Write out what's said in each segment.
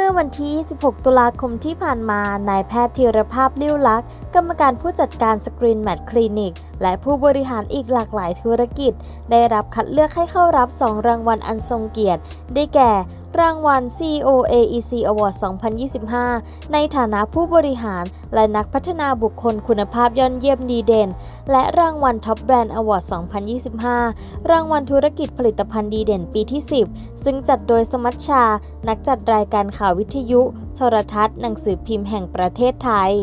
มื่อวันที่ 26 ตุลาคมที่ผ่านมา นายแพทย์ธีรภาพลิ้วลักษ์กรรมการผู้จัดการสกรีนแมทคลินิก และผู้บริหารอีกหลากหลายธุรกิจ ได้รับคัดเลือกให้เข้ารับ 2 รางวัลอันทรงเกียรติ ได้แก่รางวัล CEO AEC Award 2025 ในฐานะผู้บริหารและนักพัฒนาบุคคลคุณภาพยอดเยี่ยมดีเด่น และรางวัล Top Brand Award 2025 รางวัลธุรกิจผลิตภัณฑ์ดีเด่นปีที่ 10 ซึ่งจัดโดยสมัชชา นักจัดรายการข่าววิทยุ โทรทัศน์ หนังสือพิมพ์แห่งประเทศไทย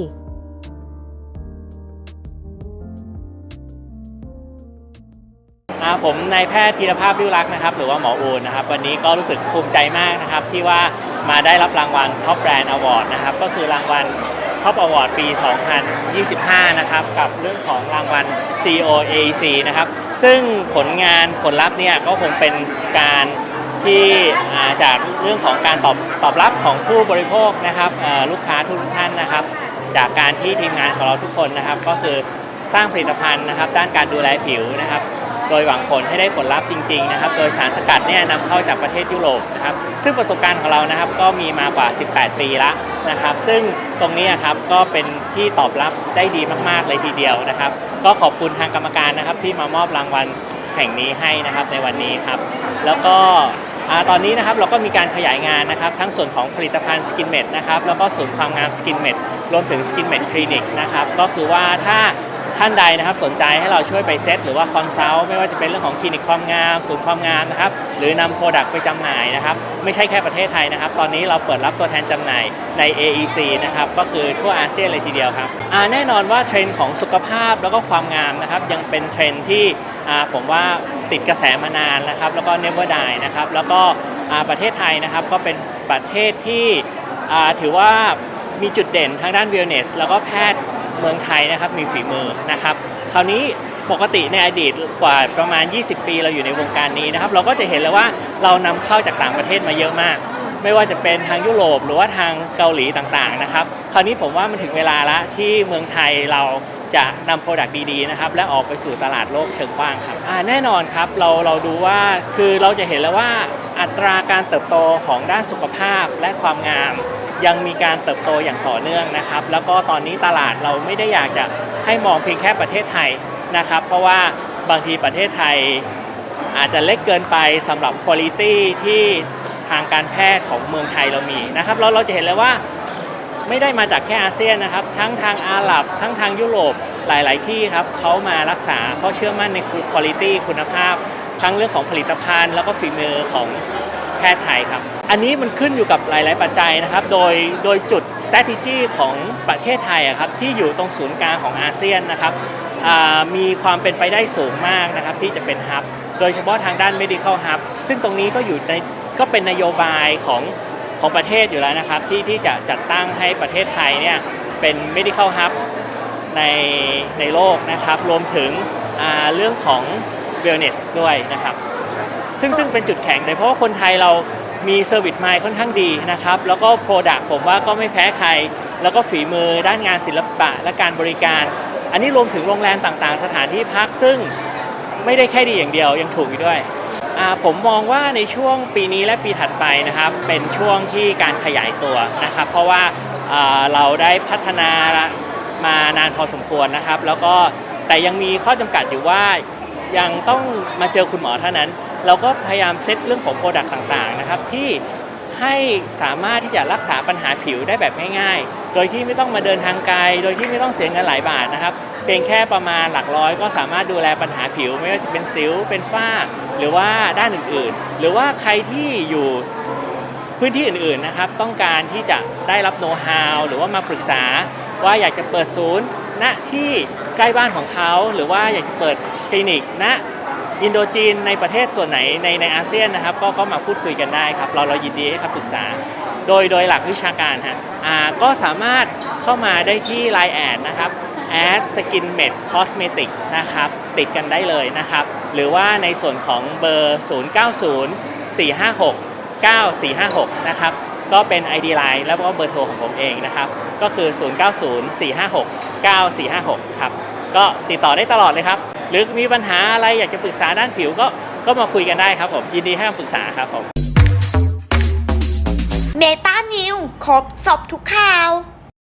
ผมนายแพทย์ธีรภาพริ้วรักษ์นะครับ หรือว่าหมออูนนะครับ วันนี้ก็รู้สึกภูมิใจมากนะครับ ที่ว่ามาได้รับรางวัล Top Brand Award นะครับ ก็คือรางวัล Top Award ปี 2025 นะครับ กับเรื่องของรางวัล COAEC นะครับ ซึ่งผลงานผลลัพธ์เนี่ยก็คงเป็นการที่จากเรื่องของการตอบตอบรับของผู้บริโภคนะครับลูกค้าทุกท่านนะครับ จากการที่ทีมงานของเราทุกคนนะครับ ก็คือสร้างผลิตภัณฑ์นะครับ ด้านการดูแลผิวนะครับ โดยหวังผลให้ได้ผลลัพธ์จริงๆนะครับ โดยสารสกัดเนี่ยนำเข้าจากประเทศยุโรปนะครับ ซึ่งประสบการณ์ของเรานะครับก็มีมากว่า 18 ปีล้วนะครับ ซึ่งตรงนี้ครับก็เป็นที่ตอบรับได้ดีมากๆเลยทีเดียวนะครับ ก็ขอบคุณทางกรรมการนะครับที่มามอบรางวัลแห่งนี้ให้นะครับในวันนี้ครับ แล้วก็ตอนนี้นะครับเราก็มีการขยายงานนะครับ ทั้งส่วนของผลิตภัณฑ์สกินเมดนะครับแล้วก็ศูนย์ความงามสกินเมดรวมถึงสกินเมดคลินิกนะครับ ก็คือว่าถ้า ท่านใดนะครับสนใจให้เราช่วยไปเซตหรือว่าคอนซัลท์ไม่ว่าจะเป็นเรื่องของคลินิกความงามศูนย์ความงามนะครับหรือนำโปรดักต์ไปจำหน่ายนะครับไม่ใช่แค่ประเทศไทยนะครับ ตอนนี้เราเปิดรับตัวแทนจำหน่ายใน AEC นะครับก็คือทั่วอาเซียนเลยทีเดียวครับแน่นอนว่าเทรนด์ของสุขภาพแล้วก็ความงามนะครับยังเป็นเทรนด์ที่ผมว่าติดกระแสมานานนะครับแล้วก็ never die นะครับแล้วก็ประเทศไทยนะครับก็เป็นประเทศที่ถือว่ามีจุดเด่นทางด้าน wellness แล้วก็แพทย์ มืองไทยนะครับมีฝีมือนะครับคราวนี้ปกติในอดีตกว่าประมาณ 20 ปีเราอยู่ในวงการนี้นะครับ เราก็จะเห็นเลยว่าเรานำเข้าจากต่างประเทศมาเยอะมาก ไม่ว่าจะเป็นทางยุโรปหรือว่าทางเกาหลีต่างๆนะครับคราวนี้ผมว่ามันถึงเวลาละที่เมืองไทยเราจะนำโปรดักต์ดีๆนะครับและออกไปสู่ตลาดโลกเชิงกว้างครับแน่นอนครับเราเราดูว่าคือเราจะเห็นแล้วว่าอัตราการเติบโตของด้านสุขภาพและความงาม ยังมีการเติบโตอย่างต่อเนื่องนะครับ แล้วก็ตอนนี้ตลาดเราไม่ได้อยากจะให้มองเพียงแค่ประเทศไทยนะครับ เพราะว่าบางทีประเทศไทยอาจจะเล็กเกินไปสำหรับคุณภาพที่ทางการแพทย์ของเมืองไทยเรามีนะครับเราเราจะเห็นเลยว่าไม่ได้มาจากแค่อาเซียนนะครับ ทั้งทางอาหรับ ทั้งทางยุโรปหลาย ๆ ที่ครับเขามารักษาเพราะเชื่อมั่นในคุณภาพคุณภาพ ทั้งเรื่องของผลิตภัณฑ์ แล้วก็ฝีมือของแพทย์ไทยครับ อันนี้มันขึ้นอยู่กับหลาย ๆ ปัจจัยนะครับ โดยโดยจุด strategy ของประเทศไทยอะครับที่อยู่ตรงศูนย์กลางของอาเซียนนะครับมีความเป็นไปได้สูงมากนะครับที่จะเป็นฮับโดยเฉพาะทางด้าน medical hub ซึ่งตรงนี้ก็อยู่ในก็เป็นนโยบายของของประเทศอยู่แล้วนะครับ ที่ที่จะจัดตั้งให้ประเทศไทยเนี่ยเป็น medical hub ในในโลกนะครับ รวมถึงเรื่องของ wellness ด้วยนะครับ ซึ่งซึ่งเป็นจุดแข็งเลยเพราะว่าคนไทยเรา มีเซอร์วิสไมล์ค่อนข้างดีนะครับ แล้วก็โปรดักต์ผมว่าก็ไม่แพ้ใคร แล้วก็ฝีมือด้านงานศิลปะและการบริการ อันนี้รวมถึงโรงแรมต่างๆ สถานที่พักซึ่งไม่ได้แค่ดีอย่างเดียวยังถูกอีกด้วย ผมมองว่าในช่วงปีนี้และปีถัดไปนะครับ เป็นช่วงที่การขยายตัวนะครับ เพราะว่าอ่าเราได้พัฒนามานานพอสมควรนะครับ แล้วก็แต่ยังมีข้อจำกัดอยู่ว่ายังต้องมาเจอคุณหมอเท่านั้น เราก็พยายามเซตเรื่องของโปรดักต์ต่างๆนะครับที่ให้สามารถที่จะรักษาปัญหาผิวได้แบบง่ายๆ โดยที่ไม่ต้องมาเดินทางไกล โดยที่ไม่ต้องเสียเงินหลายบาทนะครับ เพียงแค่ประมาณหลักร้อยก็สามารถดูแลปัญหาผิว ไม่ว่าจะเป็นสิว เป็นฝ้า หรือว่าด้านอื่นๆ หรือว่าใครที่อยู่พื้นที่อื่นๆนะครับ ต้องการที่จะได้รับโน้ตฮาวหรือว่ามาปรึกษาว่าอยากจะเปิดศูนย์ณที่ใกล้บ้านของเขา หรือว่าอยากจะเปิดคลินิกณ อินโดจีนในประเทศส่วนไหนในในอาเซียนนะครับก็ก็มาพูดคุยกันได้ครับ เราเรายินดีให้คำปรึกษา โดยโดยหลักวิชาการฮะอ่าก็สามารถเข้ามาได้ที่ Line แอดนะครับ ad skin med cosmetic นะครับติดกันได้เลยนะครับ หรือว่าในส่วนของเบอร์ 090 456 9456 นะครับ ก็เป็น ID Line แล้วก็เบอร์โทรของผมเองนะครับ ก็คือ 090 456 9456 ครับ ก็ติดต่อได้ตลอดเลยครับ รือมีปัญหาอะไรอยากจะปรึกษาด้านผิวก็ก็มาคุยกันได้ครับผมยินดีให้คำปรึกษาครับผม เมตานิวครบสอบทุกข่าว